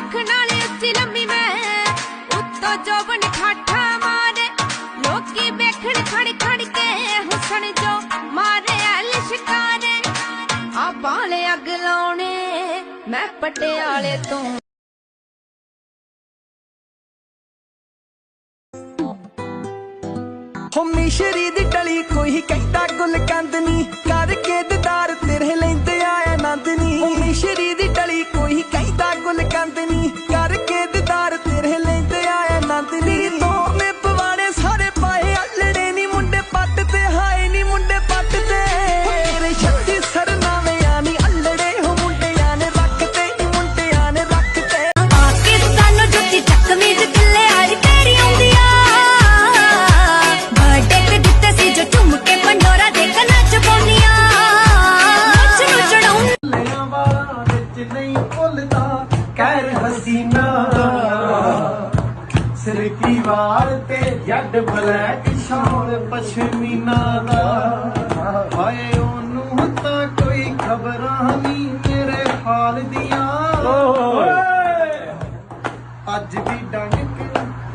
ਸੁੱਖ ਨਾਲ ਉੱਚੀ ਲੰਮੀ ਮੈਂ ਉੱਤੋਂ ਜੋਬਨ ਠਾਠਾ ਮਾਰੇ ਲੋਕੀ ਵੇਖਣ ਖੜ ਖੜ ਕੇ ਹੁਸਨ ਜੋ ਮਾਰੇ ਲਿਸ਼ਕਾਰੇ ਆ ਬਾਲੇ ਅੱਗ ਲਾਉਣੇ ਮੈਂ ਪਟਿਆਲੇ ਤੋਂ ਹੋ ਮਿਸ਼ਰੀ ਦੀ ਟਲੀ me ਹਸੀਨਾ ਸਿਰਕੀ ਵਾਲ ਤੇ ਜੱਡ ਬਲੈਕ ਸ਼ਾਲ ਪਸ਼ਮੀਨਾ ਦਾ। ਹਾਏ ਉਹਨੂੰ ਤਾਂ ਕੋਈ ਖਬਰਾਂ ਨਹੀਂ ਮੇਰੇ ਹਾਲ ਦੀਆਂ। ਅੱਜ ਵੀ ਡੰਗ ਕੇ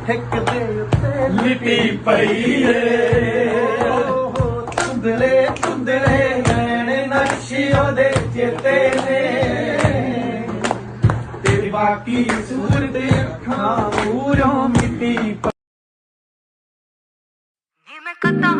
ਹਿੱਕ ਦੇ ਉੱਤੇ ਲਿਟੀ ਪਈ ਏ। ਤੇ ਬਾਕੀ ਸੂਰਤ ਅੱਖਾਂ ਮੂਰੋਂ ਮਿੱਟੀ ਪ- ਨੀ ਮੈਂ ਕਤਾ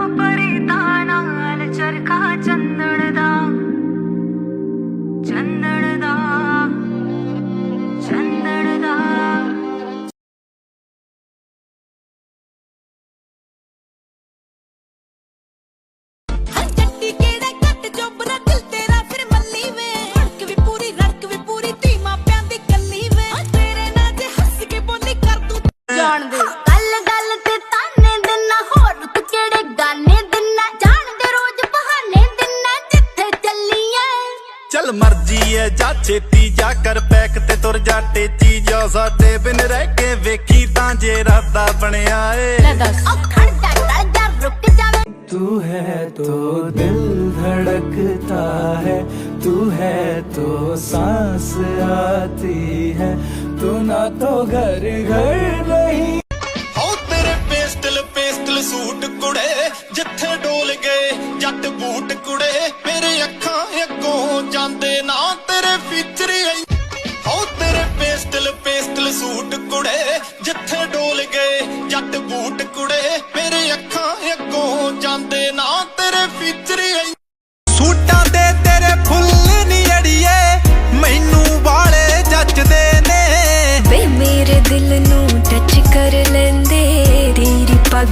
ਜਾ ਛੇਤੀ ਜਾ ਕਰ ਪੈਕ ਤੇ ਤੁਰ ਜਾ ਟੇਚੀ ਜਾ ਸਾਡੇ ਬਿਨ ਰਹਿ ਕੇ ਵੇਖੀ ਤਾਂ ਜੇ ਰਾਤਾ ਬਣਿਆ ਏ ਉਹ ਖੜ ਜਾ ਟੜ ਜਾ ਰੁਕ ਜਾਵੇ तू है तो दिल धड़कता है तू है तो सांस आती है तू ना तो घर घर नहीं ਹੋ ਤੇਰੇ ਪੇਸਟਲ ਪੇਸਟਲ ਸੂਟ ਕੁੜੇ ਜਿੱਥੇ ਡੋਲ ਗਏ ਜੱਟ ਬੂਟ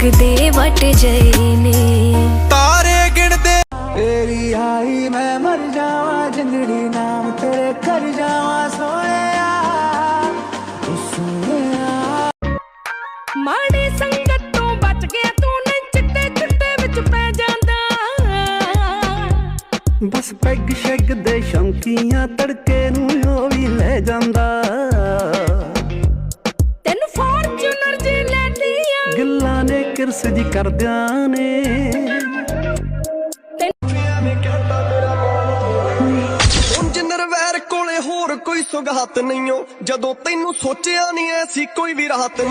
ਲੱਗਦੇ ਵਟ ਜਏ ਨੇ। ਤਾਰੇ ਗਿਣਦੇ। ਤੇਰੀ ਆਈ ਮੈਂ ਮਰ ਜਾਵਾਂ ਜੰਗੜੀ ਨਾਮ ਤੇਰੇ ਕਰ ਜਾਵਾਂ ਸੋਇਆ ਸੋਇਆ ਸੰਗਤ ਤੋਂ ਬਚ ਗਿਆ ਤੂੰ ਨੇ ਚਿੱਟੇ ਚਿੱਟੇ ਵਿੱਚ ਪੈ ਜਾਂਦਾ। ਬਸ ਪੈਗ ਸ਼ੈਗ ਦੇ ਸ਼ੌਂਕੀਆਂ ਤੜਕੇ ਨੂੰ ਉਹ ਵੀ ਲੈ ਜਾਂਦਾ। ਕਿਰਸ ਜੀ ਕਰਦਿਆਂ ਨੇ। ਉਂਝ ਨਰਵੈਰ ਕੋਲੇ ਹੋਰ ਕੋਈ ਸੁਗਾਤ ਨਹੀਂਓ ਜਦੋਂ ਤੈਨੂੰ ਸੋਚਿਆ ਨਹੀਂ ਐਸੀ ਕੋਈ ਵੀ ਰਾਹਤ